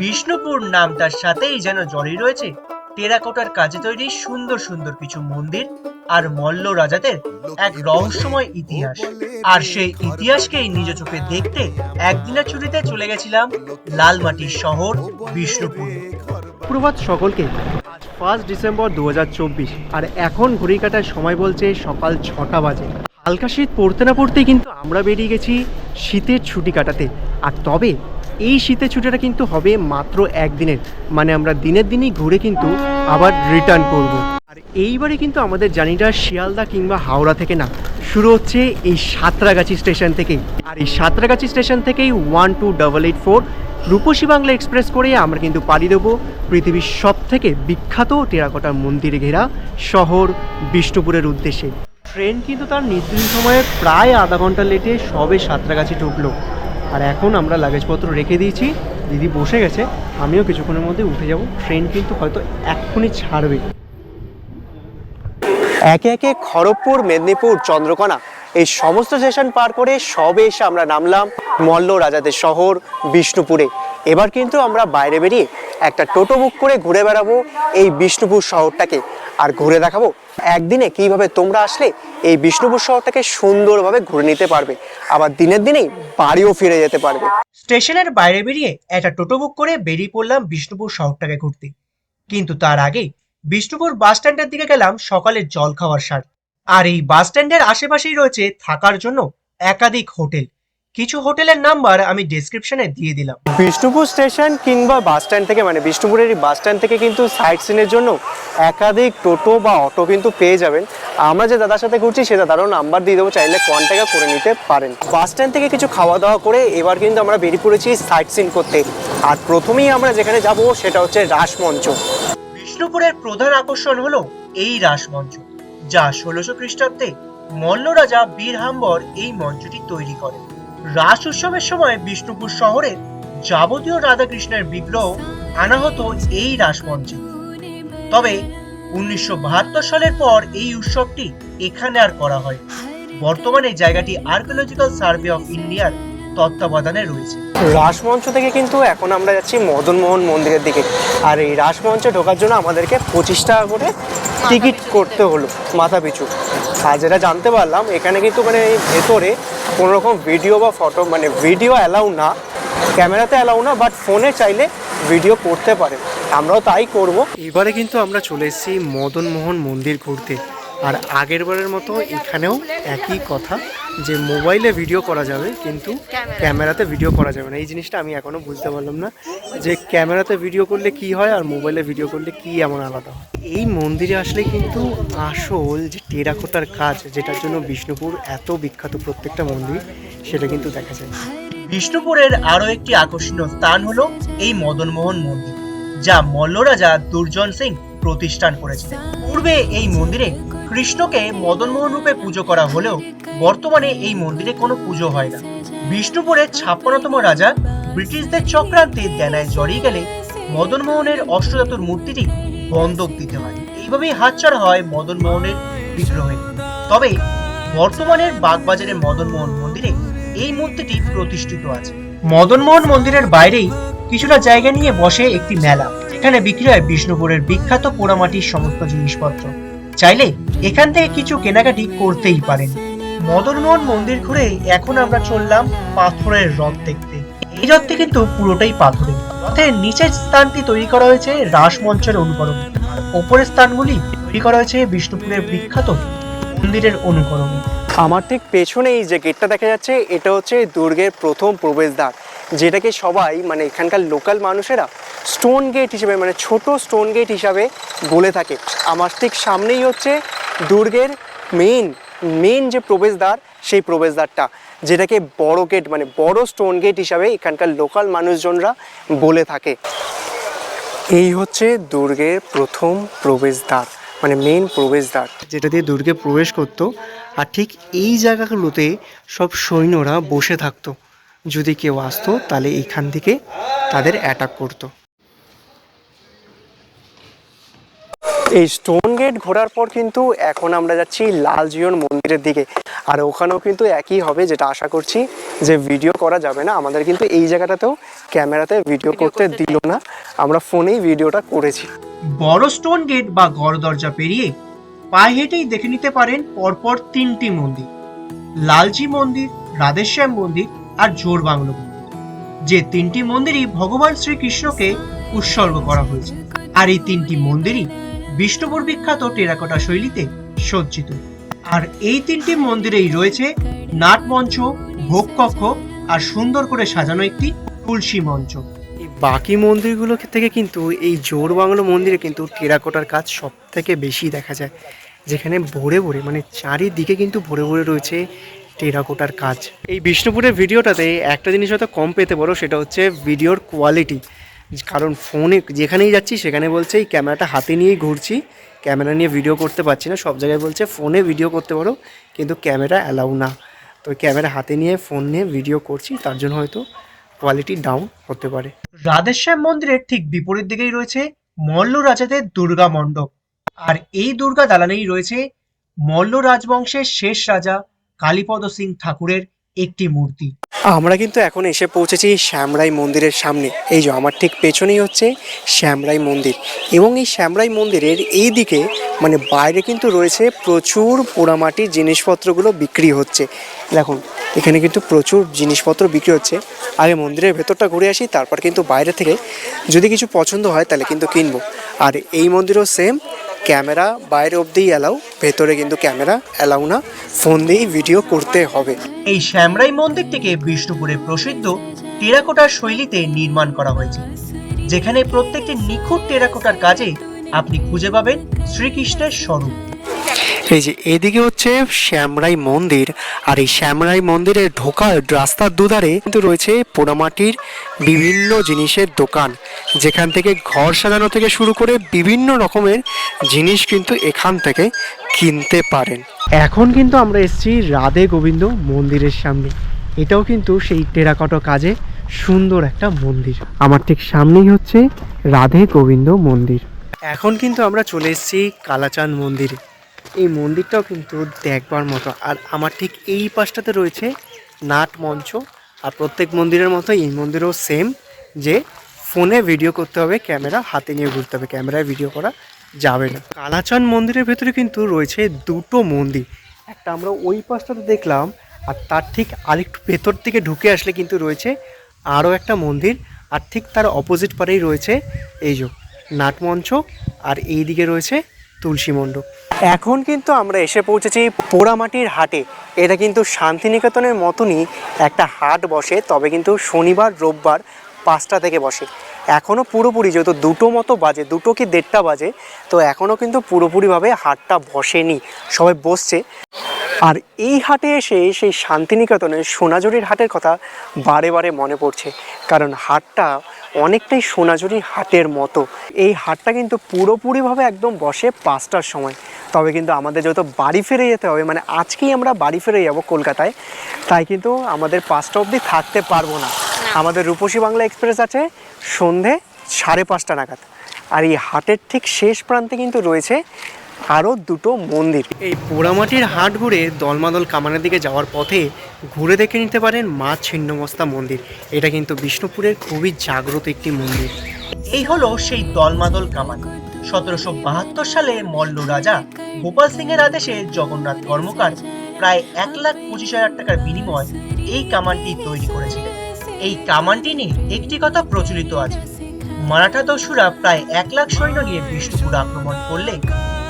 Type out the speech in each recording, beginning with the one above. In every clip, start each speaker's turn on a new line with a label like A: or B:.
A: বিষ্ণুপুর নামটার সাথেই যেন জড়িয়ে রয়েছে। টেরাকোটার কাজে তৈরি সুন্দর সুন্দর কিছু মন্দির আর মল্ল রাজাদের এক রহস্যময় ইতিহাস। আর সেই ইতিহাসকেই নিজ চোখে দেখতে একদিনের ছুটিতে চলে গেছিলাম লালমাটির শহর বিষ্ণুপুর।
B: সুপ্রভাত সকলকে ফার্স্ট ডিসেম্বর দু হাজার চব্বিশ আর এখন ঘড়ি কাটার সময় বলছে সকাল ছটা বাজে। হালকা শীত পড়তে না পড়তেই কিন্তু আমরা বেরিয়ে গেছি শীতের ছুটি কাটাতে। আর তবে এই শীতের ছুটিটা কিন্তু হবে মাত্র একদিনের। মানে আমরা দিনের দিনই ঘুরে কিন্তু আবার রিটার্ন করব। আর এইবারে কিন্তু আমাদের জার্নিটা শিয়ালদা কিংবা হাওড়া থেকে না, শুরু হচ্ছে এই সাঁতরাগাছি স্টেশন থেকেই। আর এই সাঁতরাগাছি স্টেশন থেকেই one two double eight four Rupashi Bangla express করে আমরা কিন্তু পাড়ি দেবো পৃথিবীর সব থেকে বিখ্যাত টেরাকোটা মন্দিরে ঘেরা শহর বিষ্ণুপুরের উদ্দেশ্যে। ট্রেন কিন্তু তার নির্দিষ্ট সময়ে প্রায় আধা ঘণ্টা লেটে সবে সাঁতরাগাছি ঢুকলো। আর এখন আমরা লাগেজপত্র রেখে দিয়েছি। দিদি বসে গেছে, আমিও কিছুক্ষণের মধ্যে উঠে যাব। ট্রেন কিন্তু হয়তো এক্ষুনি ছাড়বে। একে একে খড়গপুর, মেদিনীপুর, চন্দ্রকোনা এই সমস্ত স্টেশন পার করে সবে এসে আমরা নামলাম মল্ল রাজাদের শহর, বিষ্ণুপুরে। এবার কিন্তু আমরা বাইরে বেরিয়ে একটা টোটো বুক করে ঘুরে বেড়াবো এই বিষ্ণুপুর শহরটাকে। আর ঘুরে দেখাবো একদিনে কীভাবে তোমরা আসলে এই বিষ্ণুপুর শহরটাকে সুন্দরভাবে ঘুরে নিতে পারবে। আবার দিনের দিনেই বাড়িও ফিরে যেতে পারবে।
A: স্টেশনের বাইরে বেরিয়ে একটা টোটো বুক করে বেরিয়ে পড়লাম বিষ্ণুপুর শহরটাকে ঘুরতে। কিন্তু তার আগে বিষ্ণুপুর বাস স্ট্যান্ডের দিকে গেলাম সকালের জল খাওয়ার সার আর এই বাস স্ট্যান্ডের আশেপাশেই রয়েছে থাকার জন্য একাধিক হোটেল। কিছু হোটেলের নাম্বার আমি ডেসক্রিপশনে দিয়ে দিলাম।
B: বিষ্ণুপুর স্টেশন কিংবা বাস স্ট্যান্ড থেকে মানে বিষ্ণুপুরের এই বাস স্ট্যান্ড থেকে কিন্তু সাইট সিনের জন্য একাধিক টোটো বা অটো কিন্তু পেয়ে যাবেন। আমরা যে দাদার সাথে ঘুরছি সে দাদারও নাম্বার দিয়ে দেবো চাইলে কন্ট্যাক্ট করে নিতে পারেন। বাস স্ট্যান্ড থেকে কিছু খাওয়া দাওয়া করে এবার কিন্তু আমরা বেরিয়ে পড়েছি সাইট সিন করতে। আর প্রথমেই আমরা যেখানে যাব সেটা হচ্ছে রাসমঞ্চ।
A: বিষ্ণুপুরের প্রধান আকর্ষণ হলো এই রাসমঞ্চ যা ষোলোশো খ্রিস্টাব্দে মল্ল রাজা বীরহাম্বর এই মঞ্চটি তৈরি করেন। রাস উৎসবের সময় বিষ্ণুপুর শহরে যাবতীয় রাধাকৃষ্ণের বিগ্রহ আনা হতো এই রাসমঞ্চে। তবে উনিশশো বাহাত্তর সালের পর এই উৎসবটি এখানে আর করা হয়। বর্তমানে জায়গাটি আর্কিওলজিক্যাল সার্ভে অফ ইন্ডিয়ার তত্ত্বাবধানে রয়েছে।
B: রাসমঞ্চ থেকে কিন্তু এখন আমরা যাচ্ছি মদনমোহন মন্দিরের দিকে। আর এই রাসমঞ্চে ঢোকার জন্য আমাদেরকে পঁচিশ টাকা করে টিকিট করতে হলো মাথা পিছু। আর যেটা জানতে পারলাম এখানে কিন্তু মানে ভেতরে কোনো রকম ভিডিও বা ফটো মানে ভিডিও অ্যালাউ না। ক্যামেরাতে অ্যালাউ না বাট ফোনে চাইলে ভিডিও করতে পারে। আমরাও তাই করব। এবারে কিন্তু আমরা চলে এসেছি মদনমোহন মন্দির ঘুরতে। আর আগের বারের মতো এখানেও একই কথা। যে মোবাইলে ভিডিও করা যাবে কিন্তু ক্যামেরাতে। ভিডিও করা যাবে না। এই জিনিসটা আমি এখনও বুঝতে পারলাম না যে ক্যামেরাতে ভিডিও করলে কি হয় আর মোবাইলে ভিডিও করলে কি এমন আলাদা হয়। এই মন্দিরে আসলে কিন্তু আসল যে টেরাকোটার কাজ যেটার জন্য বিষ্ণুপুর এত বিখ্যাত প্রত্যেকটা মন্দির সেটা কিন্তু দেখা যায়।
A: বিষ্ণুপুরের আরও একটি আকর্ষণীয় স্থান হলো এই মদনমোহন মন্দির যা মল্ল রাজা দুর্জন সিং প্রতিষ্ঠান করেছিলেন পূর্বে এই মন্দিরে কৃষ্ণকে মদনমোহন রূপে পুজো করা হলেও বর্তমানে এই মন্দিরে কোনো পুজো হয় না। বিষ্ণুপুরের ছাপ্পান্নতম রাজা ব্রিটিশদের চক্রান্তে দেনায় জড়িয়ে গেলে মদনমোহনের অষ্টধাতুর মূর্তিটি বন্ধক দিতে হয়। এইভাবেই হাতছাড়া হয় মদনমোহনের বিগ্রহে। তবে বর্তমানের বাগবাজারের মদনমোহন মন্দিরে এই মূর্তিটি প্রতিষ্ঠিত আছে। মদনমোহন মন্দিরের বাইরেই কিছুটা জায়গা নিয়ে বসে একটি মেলা। এখানে বিক্রি হয় বিষ্ণুপুরের বিখ্যাত পোড়ামাটির সমস্ত জিনিসপত্র। চাইলে এখান থেকে কিছু কেনাকাটি করতেই পারেন। মদনমোহন মন্দির ঘুরে এখন আমরা চললাম পাথরের রথ দেখতে। এই রথটি কিন্তু পুরোটাই পাথরের। রথের নিচের স্থানটি তৈরি করা হয়েছে রাসমঞ্চের অনুকরণ। ওপরের স্থানগুলি তৈরি করা হয়েছে বিষ্ণুপুরের বিখ্যাত মন্দিরের অনুকরণে।
B: আমার ঠিক পেছনেই যে গেটটা দেখা যাচ্ছে, এটা হচ্ছে দুর্গের প্রথম প্রবেশদ্বার, যেটাকে সবাই মানে এখানকার লোকাল মানুষেরা স্টোন গেট হিসেবে মানে ছোট স্টোন গেট হিসাবে বলে থাকে। আমার ঠিক সামনেই হচ্ছে দুর্গের মেইন মেইন যে প্রবেশদ্বার, সেই প্রবেশদ্বারটা, যেটাকে বড় গেট মানে বড় স্টোন গেট হিসাবে এখানকার লোকাল মানুষজনরা বলে থাকে। এই হচ্ছে দুর্গের প্রথম প্রবেশদ্বার। মানে মেন প্রবেশদ্বার। যেটা দিয়ে দুর্গে প্রবেশ করতো। আর ঠিক এই জায়গাগুলোতে সব সৈন্যরা বসে থাকতো। যদি কেউ আসতো তাহলে এখান থেকে তাদের অ্যাটাক করতো। এই স্টোন গেট ঘোরার পর কিন্তু এখন আমরা যাচ্ছি লাল জিয়ন মন্দিরের দিকে। আর ওখানেও কিন্তু একই হবে যেটা আশা করছি যে ভিডিও করা যাবে না। আমাদের কিন্তু এই জায়গাটাতেও ক্যামেরাতে ভিডিও করতে দিল না। আমরা ফোনেই ভিডিওটা করেছি।
A: বড় স্টোন গেট বা গড় দরজা পেরিয়ে পায়ে হেঁটেই দেখে নিতে পারেন পরপর তিনটি মন্দির। লালজি মন্দির, রাধেশ্যাম মন্দির আর জোর বাংলো মন্দির। যে তিনটি মন্দিরই ভগবান শ্রীকৃষ্ণকে উৎসর্গ করা হয়েছে। আর এই তিনটি মন্দিরই বিষ্ণুপুর বিখ্যাত টেরাকোটা শৈলীতে সজ্জিত। আর এই তিনটি মন্দিরেই রয়েছে নাট মঞ্চ ভোগ কক্ষ আর সুন্দর করে সাজানো একটি তুলসী মঞ্চ।
B: বাকি মন্দিরগুলো থেকে কিন্তু এই জোর বাংলো মন্দিরে কিন্তু টেরাকোটার কাজ সব থেকে বেশি দেখা যায়। যেখানে ভরে ভরে মানে চারিদিকে কিন্তু ভরে ভরে রয়েছে টেরাকোটার কাজ। এই বিষ্ণুপুরের ভিডিওটাতে একটা জিনিস হয়তো কম পেতে পারো, সেটা হচ্ছে ভিডিওর কোয়ালিটি কারণ ফোনে যেখানেই যাচ্ছি, সেখানে বলছে, এই ক্যামেরাটা হাতে নিয়েই ঘুরছি। ক্যামেরা নিয়ে ভিডিও করতে পারছি না। সব জায়গায় বলছে ফোনে ভিডিও করতে পারো, কিন্তু ক্যামেরা অ্যালাউ না। তো ক্যামেরা হাতে নিয়ে ফোন নিয়ে ভিডিও করছি, তার জন্য হয়তো কোয়ালিটি ডাউন হতে পারে।
A: রাধেশ্যাম মন্দিরের ঠিক বিপরীত দিকেই রয়েছে মল্ল রাজাদের দুর্গা মণ্ডপ। আর এই দুর্গা দালানেই রয়েছে মল্ল রাজবংশের শেষ রাজা কালীপদ সিং ঠাকুরের একটি মূর্তি।
B: আমরা কিন্তু এখন এসে পৌঁছেছি শ্যামরাই মন্দিরের সামনে। এই যে আমার ঠিক পেছনেই হচ্ছে শ্যামরাই মন্দির। এবং এই শ্যামরাই মন্দিরের এই দিকে মানে বাইরে কিন্তু রয়েছে প্রচুর পোড়ামাটির জিনিসপত্রগুলো বিক্রি হচ্ছে। দেখুন এখানে কিন্তু প্রচুর জিনিসপত্র বিক্রি হচ্ছে। আগে মন্দিরের ভেতরটা ঘুরে আসি, তারপর কিন্তু বাইরে থেকে যদি কিছু পছন্দ হয় তাহলে কিন্তু কিনবো। আর এই মন্দিরও সেম ক্যামেরা বাইরে অবধিই অ্যালাউ ভেতরে কিন্তু ক্যামেরা অ্যালাউ না, ফোন দিয়েই ভিডিও করতে হবে।
A: এই শ্যামরাই মন্দিরটিকে বিষ্ণুপুরে প্রসিদ্ধ টেরাকোটার শৈলীতে নির্মাণ করা হয়েছে, যেখানে প্রত্যেকটি নিখুঁত টেরাকোটার কাজে আপনি খুঁজে পাবেন শ্রীকৃষ্ণের স্বরূপ।
B: এই যে এদিকে হচ্ছে শ্যামরাই মন্দির আর এই শ্যামরাই মন্দিরে ঢোকার রাস্তার দুধারে কিন্তু রয়েছে পোড়ামাটির বিভিন্ন জিনিসের দোকান। যেখান থেকে ঘর সাজানো থেকে শুরু করে বিভিন্ন রকমের জিনিস কিন্তু এখান থেকে কিনতে পারেন। এখন কিন্তু আমরা এসেছি রাধে গোবিন্দ মন্দিরের সামনে। এটাও কিন্তু সেই টেরাকটো কাজে সুন্দর একটা মন্দির। আমার ঠিক সামনেই হচ্ছে রাধে গোবিন্দ মন্দির। এখন কিন্তু আমরা চলে এসেছি কালাচাঁদ মন্দিরে। এই মন্দিরটাও কিন্তু দেখবার মতো। আর আমার ঠিক এই পাশটাতে রয়েছে নাট মঞ্চ। আর প্রত্যেক মন্দিরের মতো এই মন্দিরেও সেম যে ফোনে ভিডিও করতে হবে ক্যামেরা হাতে নিয়ে ঘুরতে হবে ক্যামেরায় ভিডিও করা যাবে না। কালাচাঁদ মন্দিরের ভেতরে কিন্তু রয়েছে দুটো মন্দির। একটা আমরা ওই পাশটাতে দেখলাম, আর তার ঠিক আরেকটু ভেতর থেকে ঢুকে আসলে কিন্তু রয়েছে আরও একটা মন্দির। আর ঠিক তার অপোজিট পারেই রয়েছে এই যে নাটমঞ্চ আর এই দিকে রয়েছে তুলসী মণ্ডপ। এখন কিন্তু আমরা এসে পৌঁছেছি পোড়ামাটির হাটে। এটা কিন্তু শান্তিনিকেতনের মতনই একটা হাট বসে, তবে কিন্তু শনিবার, রোববার পাঁচটা থেকে বসে। এখনও পুরোপুরি যেহেতু দুটো মতো বাজে, দুটো কি দেড়টা বাজে, তো এখনও কিন্তু পুরোপুরিভাবে হাটটা বসেনি, সবাই বসছে। আর এই হাটে এসে সেই শান্তিনিকেতনের সোনাঝুরির হাটের কথা বারে বারে মনে পড়ছে, কারণ হাটটা অনেকটাই সোনাঝুরি হাটের মতো। এই হাটটা কিন্তু পুরোপুরিভাবে একদম বসে পাঁচটার সময়। তবে কিন্তু আমাদের যেহেতু বাড়ি ফিরে যেতে হবে মানে আজকেই আমরা বাড়ি ফিরে যাব কলকাতায় তাই কিন্তু আমাদের পাঁচটা অবধি থাকতে পারব না। আমাদের রূপসী বাংলা এক্সপ্রেস আছে সন্ধে সাড়ে পাঁচটা নাগাদ। আর এই হাটের ঠিক শেষ প্রান্তে কিন্তু রয়েছে আরও দুটো মন্দির। এই পোড়ামাটির হাট ঘুরে দলমাদল কামানের দিকে যাওয়ার পথে ঘুরে দেখে নিতে পারেন মা ছিন্নমস্তা মন্দির। এটা কিন্তু বিষ্ণুপুরের খুবই জাগ্রত একটি মন্দির।
A: এই হলো সেই দলমাদল কামান। সতেরোশো বাহাত্তর সালে মল্ল রাজা গোপাল সিং এর আদেশে জগন্নাথ কর্মকার প্রায় এক লাখ পঁচিশ হাজার টাকার বিনিময় এই কামানটি তৈরি করেছিলেন। এই কামানটি নিয়ে একটি কথা প্রচলিত আছে। মারাঠা দস্যুরা প্রায় এক লাখ সৈন্য নিয়ে বিষ্ণুপুর আক্রমণ করলে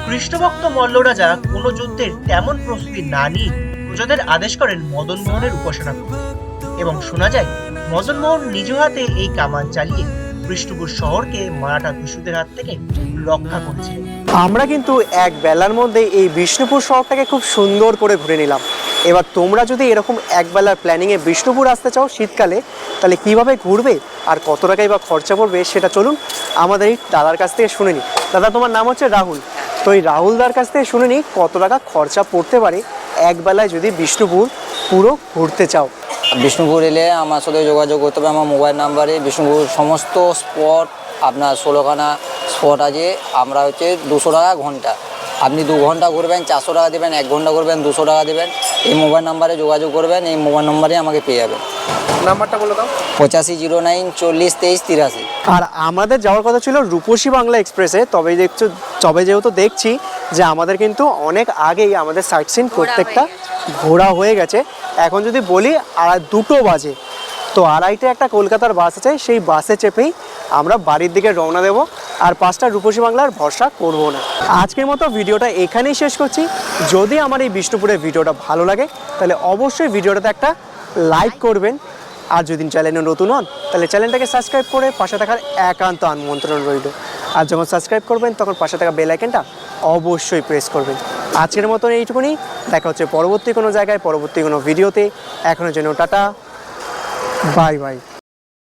A: কৃষ্ণভক্ত মল্ল রাজা কোনো যুদ্ধের তেমন প্রস্তুতি না নিয়ে প্রজাদের আদেশ করেন মদন মোহনের উপাসনা এবং শোনা যায় মদন মোহন নিজ হাতে এই কামান চালিয়ে বিষ্ণুপুর শহরকে মারাঠা দস্যুদের হাত থেকে রক্ষা করেছিলেন
B: আমরা কিন্তু এক বেলার মধ্যে এই বিষ্ণুপুর শহরটাকে খুব সুন্দর করে ঘুরে নিলাম। এবার তোমরা যদি এরকম এক বেলার প্ল্যানিংয়ে বিষ্ণুপুর আসতে চাও শীতকালে, তাহলে কীভাবে ঘুরবে আর কত টাকাই বা খরচা পড়বে সেটা চলুন আমাদের এই দাদার কাছ থেকে শুনে নিই। দাদা, তোমার নাম হচ্ছে রাহুল। তো এই রাহুলদার কাছ থেকে শুনে নিই কত টাকা খরচা পড়তে পারে এক বেলায় যদি বিষ্ণুপুর পুরো ঘুরতে চাও।
C: বিষ্ণুপুর এলে আমার সাথে যোগাযোগ করতে হবে আমার মোবাইল নাম্বারে। বিষ্ণুপুর সমস্ত স্পট আপনার ষোলোখানা স্পট আছে আমরা হচ্ছে দুশো টাকা ঘণ্টা। আপনি দু ঘণ্টা ঘুরবেন চারশো টাকা দেবেন এক ঘণ্টা ঘুরবেন দুশো টাকা দেবেন। এই মোবাইল নাম্বারে যোগাযোগ করবেন এই মোবাইল নাম্বারে আমাকে পেয়ে যাবেন।
B: নাম্বারটা বলে দাও।
C: পঁচাশি জিরো নাইন চল্লিশ তেইশ তিরাশি।
B: আর আমাদের যাওয়ার কথা ছিল রূপসী বাংলা এক্সপ্রেসে তবে দেখছ তবে যেহেতু দেখছি যে আমাদের কিন্তু অনেক আগেই আমাদের সাইট সিন প্রত্যেকটা ঘোরা হয়ে গেছে। এখন যদি বলি আর দুটো বাজে। তো আড়াইটে একটা কলকাতার বাস আছে, সেই বাসে চেপেই আমরা বাড়ির দিকে রওনা দেব। আর পাঁচটা রূপসী বাংলার ভরসা করব না। আজকের মতো ভিডিওটা এখানেই শেষ করছি। যদি আমার এই বিষ্ণুপুরের ভিডিওটা ভালো লাগে, তাহলে অবশ্যই ভিডিওটাতে একটা লাইক করবেন। আর যদি চ্যানেলে নতুন হন, তাহলে চ্যানেলটাকে সাবস্ক্রাইব করে পাশে থাকার একান্ত আমন্ত্রণ রইল। আর যখন সাবস্ক্রাইব করবেন, তখন পাশে থাকা বেল অবশ্যই প্রেস করবেন। আজকের মতন এইটুকুনি। দেখা হচ্ছে পরবর্তী কোনো জায়গায়, পরবর্তী কোনো ভিডিওতে। এখনের জন্য টাটা। Bye bye.